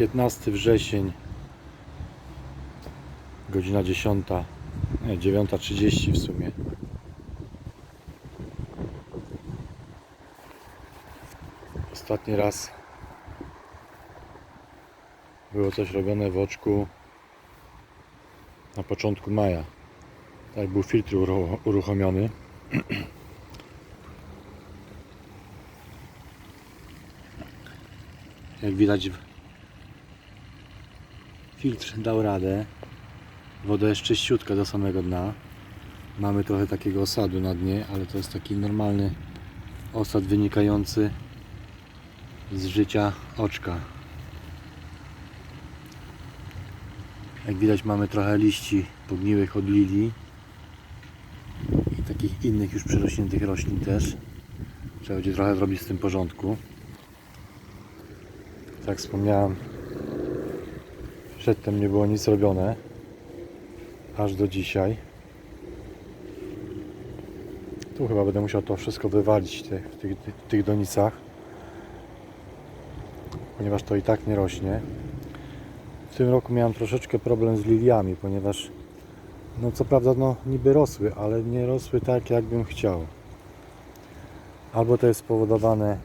15 wrzesień, godzina 10, nie, 9.30 w sumie. Ostatni raz było coś robione w oczku na początku maja. Tak był filtr urucho- uruchomiony. Jak widać filtr dał radę. Woda jest czyściutka do samego dna. Mamy trochę takiego osadu na dnie, ale to jest taki normalny osad wynikający z życia oczka. Jak widać mamy trochę liści pogniłych od lilii i takich innych już przerośniętych roślin też. Trzeba będzie trochę zrobić z tym porządku. Tak wspomniałem, przedtem nie było nic robione aż do dzisiaj. Tu chyba będę musiał to wszystko wywalić w tych, tych, tych donicach, ponieważ to i tak nie rośnie. W tym roku miałem troszeczkę problem z liliami, ponieważ no co prawda no niby rosły, ale nie rosły tak jakbym chciał. Albo to jest spowodowane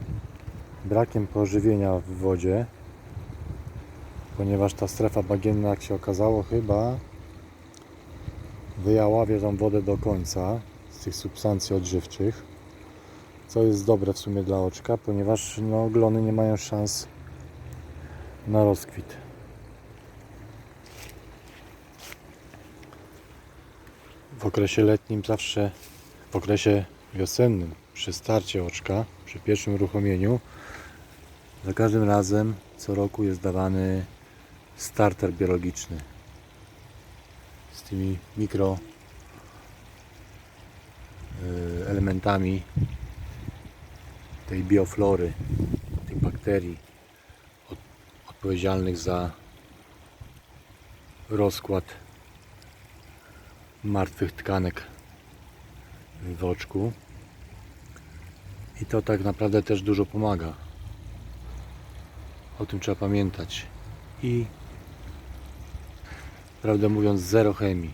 brakiem pożywienia w wodzie, ponieważ ta strefa bagienna, jak się okazało, chyba wyjaławie tą wodę do końca z tych substancji odżywczych, co jest dobre w sumie dla oczka, ponieważ no, glony nie mają szans na rozkwit. W okresie letnim zawsze, w okresie wiosennym, przy starcie oczka, przy pierwszym uruchomieniu, za każdym razem co roku jest dawany starter biologiczny z tymi mikro y, elementami tej bioflory, tych bakterii od, odpowiedzialnych za rozkład martwych tkanek w oczku. I to tak naprawdę też dużo pomaga. O tym trzeba pamiętać. I prawdę mówiąc, zero chemii.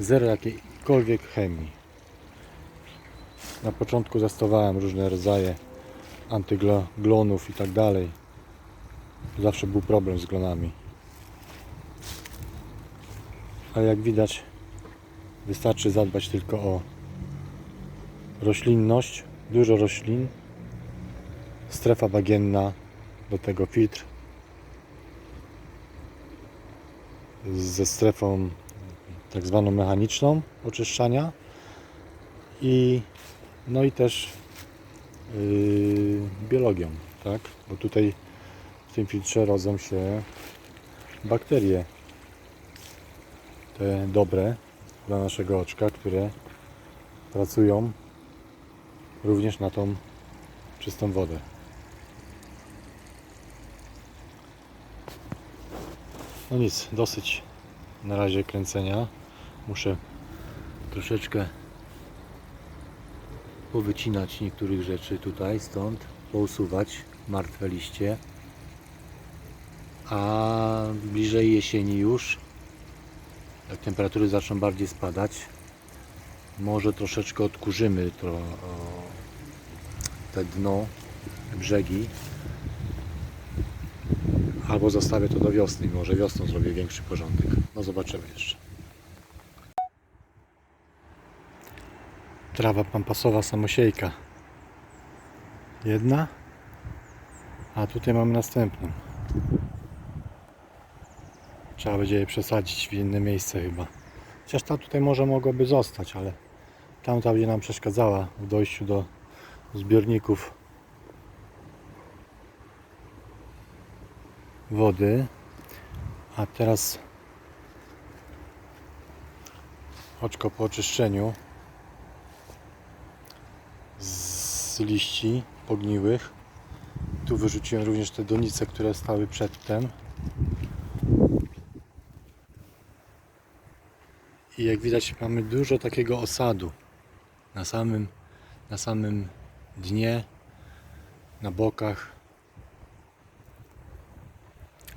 Zero jakiejkolwiek chemii. Na początku zastosowałem różne rodzaje antyglonów i tak dalej. Zawsze był problem z glonami. Ale jak widać, wystarczy zadbać tylko o roślinność, dużo roślin, strefa bagienna, do tego filtr ze strefą tak zwaną mechaniczną oczyszczania i no i też yy, biologią, tak? Bo tutaj w tym filtrze rodzą się bakterie te dobre dla naszego oczka, które pracują również na tą czystą wodę. No nic, dosyć na razie kręcenia. Muszę troszeczkę powycinać niektórych rzeczy tutaj, stąd, pousuwać martwe liście. A bliżej jesieni już, jak temperatury zaczną bardziej spadać, może troszeczkę odkurzymy to, te dno, brzegi, albo zostawię to do wiosny, może wiosną zrobię większy porządek. No zobaczymy jeszcze. Trawa pampasowa samosiejka. Jedna, a tutaj mamy następną. Trzeba będzie je przesadzić w inne miejsce chyba. Chociaż ta tutaj może mogłaby zostać, ale tamta będzie nam przeszkadzała w dojściu do zbiorników wody. A teraz oczko po oczyszczeniu z liści pogniłych. Tu wyrzuciłem również te donice, które stały przedtem. I jak widać mamy dużo takiego osadu na samym, na samym dnie, na bokach.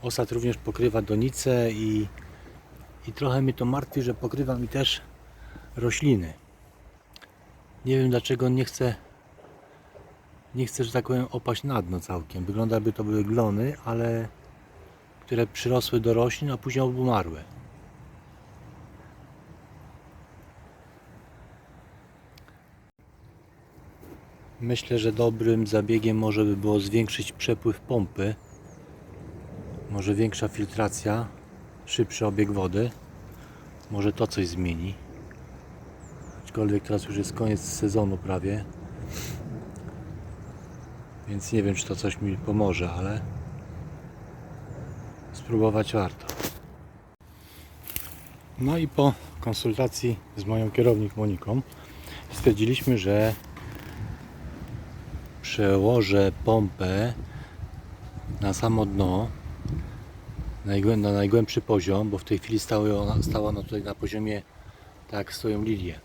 Osad również pokrywa donicę i, i trochę mnie to martwi, że pokrywa mi też rośliny. Nie wiem dlaczego nie chce nie chce, że tak powiem, opaść na dno całkiem. Wygląda jakby to były glony, ale które przyrosły do roślin, a później obumarły. Myślę, że dobrym zabiegiem może by było zwiększyć przepływ pompy. Może większa filtracja, szybszy obieg wody. Może to coś zmieni. Aczkolwiek teraz już jest koniec sezonu prawie. Więc nie wiem, czy to coś mi pomoże, ale spróbować warto. No i po konsultacji z moją kierownik Moniką stwierdziliśmy, że przełożę pompę na samo dno na najgłębszy poziom, bo w tej chwili ona, stała ona tutaj na poziomie tak stoją lilie.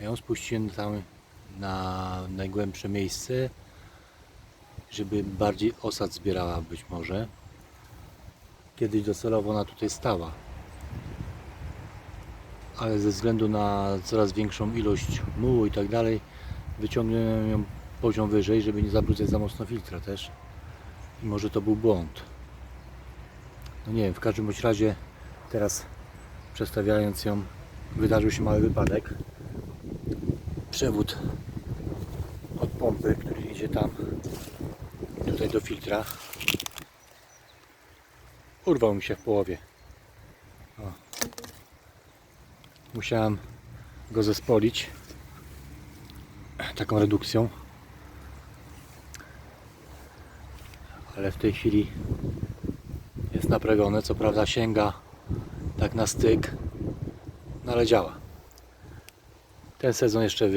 Ja ją spuściłem tam na najgłębsze miejsce, żeby bardziej osad zbierała być może. Kiedyś docelowo ona tutaj stała. Ale ze względu na coraz większą ilość mułu i tak dalej, wyciągnąłem ją poziom wyżej, żeby nie zabrudzać za mocno filtra też. I może to był błąd. No nie wiem, w każdym bądź razie teraz przestawiając ją wydarzył się mały wypadek. Przewód od pompy, który idzie tam tutaj do filtra urwał mi się w połowie. O. Musiałem go zespolić taką redukcją. Ale w tej chwili naprawione. Co prawda sięga tak na styk, no ale działa. Ten sezon jeszcze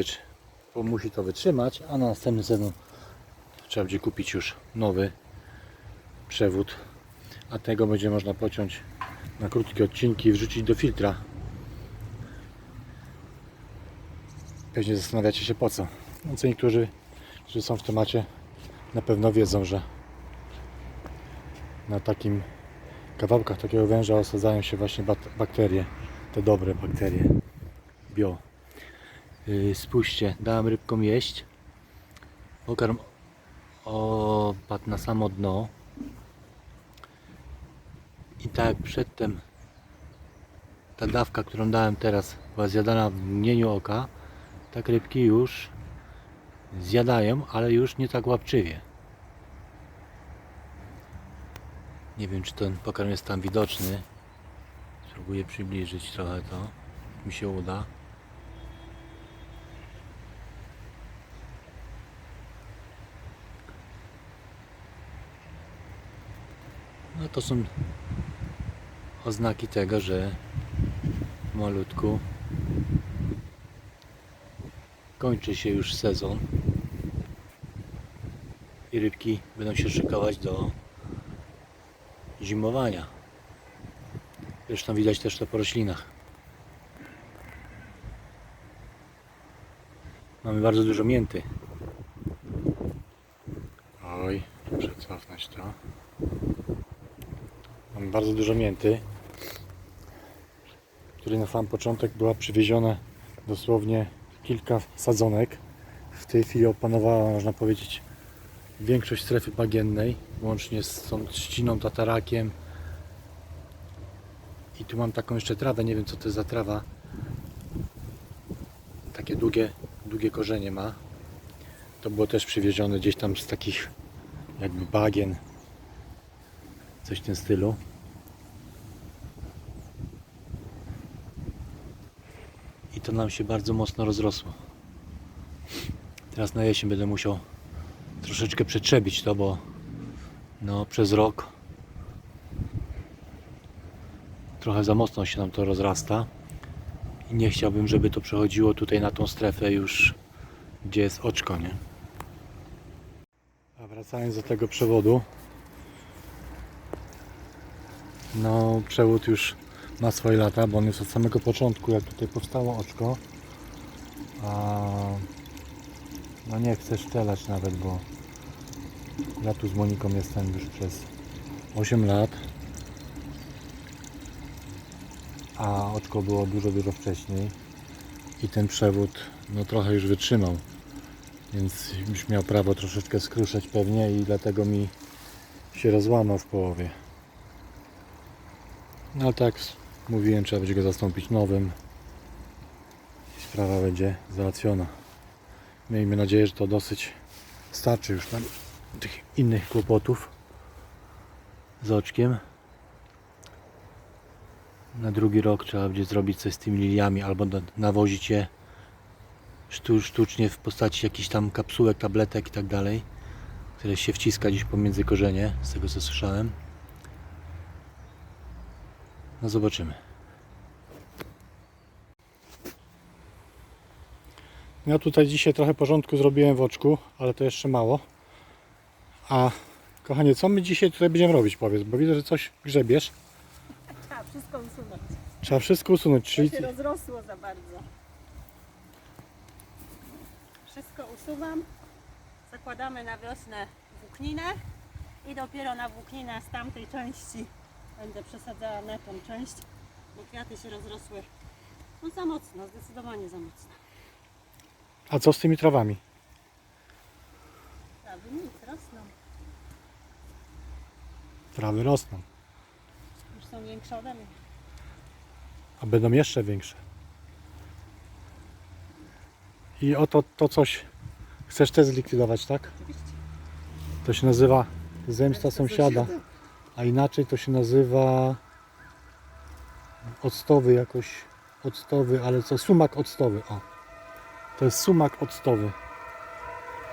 bo musi to wytrzymać, a na następny sezon trzeba będzie kupić już nowy przewód, a tego będzie można pociąć na krótkie odcinki i wrzucić do filtra. Pewnie zastanawiacie się po co. No co niektórzy, którzy są w temacie, na pewno wiedzą, że na takim kawałkach takiego węża osadzają się właśnie bak- bakterie, te dobre bakterie bio. Yy, spójrzcie, dałem rybkom jeść. Pokarm opadł na samo dno. I tak przedtem ta dawka, którą dałem teraz, była zjadana w mgnieniu oka, tak rybki już zjadają, ale już nie tak łapczywie. Nie wiem, czy ten pokarm jest tam widoczny. Spróbuję przybliżyć trochę to. Mi się uda. No to są oznaki tego, że malutku kończy się już sezon i rybki będą się szykować do zimowania. Zresztą widać też to po roślinach. Mamy bardzo dużo mięty. Oj, muszę cofnąć to. Mamy bardzo dużo mięty, której na sam początek była przywieziona dosłownie kilka sadzonek. W tej chwili opanowała, można powiedzieć, większość strefy bagiennej, łącznie z tą trzciną, tatarakiem. I tu mam taką jeszcze trawę, nie wiem co to jest za trawa. Takie długie, długie korzenie ma. To było też przywiezione gdzieś tam z takich jakby bagien. Coś w tym stylu. I to nam się bardzo mocno rozrosło. Teraz na jesień będę musiał troszeczkę przetrzebić to, bo no przez rok trochę za mocno się nam to rozrasta. I nie chciałbym, żeby to przechodziło tutaj na tą strefę już gdzie jest oczko, nie? A wracając do tego przewodu. No przewód już ma swoje lata, bo on jest od samego początku jak tutaj powstało oczko. A no nie chcę szczelać nawet, bo ja tu z Moniką jestem już przez 8 lat. A oczko było dużo, dużo wcześniej. I ten przewód no trochę już wytrzymał, więc już miał prawo troszeczkę skruszeć pewnie i dlatego mi się rozłamał w połowie. No ale tak mówiłem, trzeba będzie go zastąpić nowym. I sprawa będzie załatwiona. Miejmy nadzieję, że to dosyć starczy już nam tych innych kłopotów z oczkiem. Na drugi rok trzeba będzie zrobić coś z tymi liliami albo na- nawozić je sztu- sztucznie w postaci jakichś tam kapsułek, tabletek i tak dalej, które się wciska gdzieś pomiędzy korzenie, z tego co słyszałem. No zobaczymy. Ja tutaj dzisiaj trochę porządku zrobiłem w oczku, ale to jeszcze mało. A kochanie, co my dzisiaj tutaj będziemy robić, powiedz, bo widzę, że coś grzebiesz. Trzeba wszystko usunąć. Trzeba wszystko usunąć, czyli To się rozrosło za bardzo. Wszystko usuwam. Zakładamy na wiosnę włókninę i dopiero na włókninę z tamtej części będę przesadzała na tą część, bo kwiaty się rozrosły no za mocno, zdecydowanie za mocno. A co z tymi trawami? Prawie nic, rosną. Trawy rosną, Już są większe ode mnie. a będą jeszcze większe. I oto to coś chcesz też zlikwidować, tak? Oczywiście. To się nazywa zemsta sąsiada, a inaczej to się nazywa octowy jakoś, octowy, ale co, sumak octowy, o. To jest sumak octowy.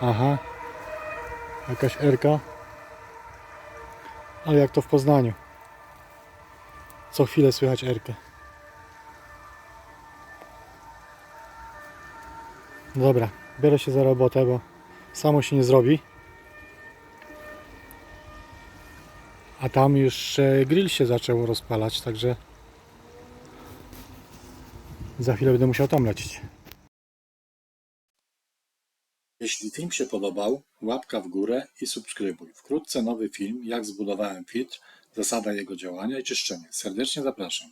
Aha. Jakaś erka. Ale jak to w Poznaniu. Co chwilę słychać erkę. Dobra, biorę się za robotę, bo samo się nie zrobi. A tam już grill się zaczął rozpalać, także za chwilę będę musiał tam lecieć. Jeśli film się podobał, łapka w górę i subskrybuj. Wkrótce nowy film, jak zbudowałem filtr, zasada jego działania i czyszczenia. Serdecznie zapraszam.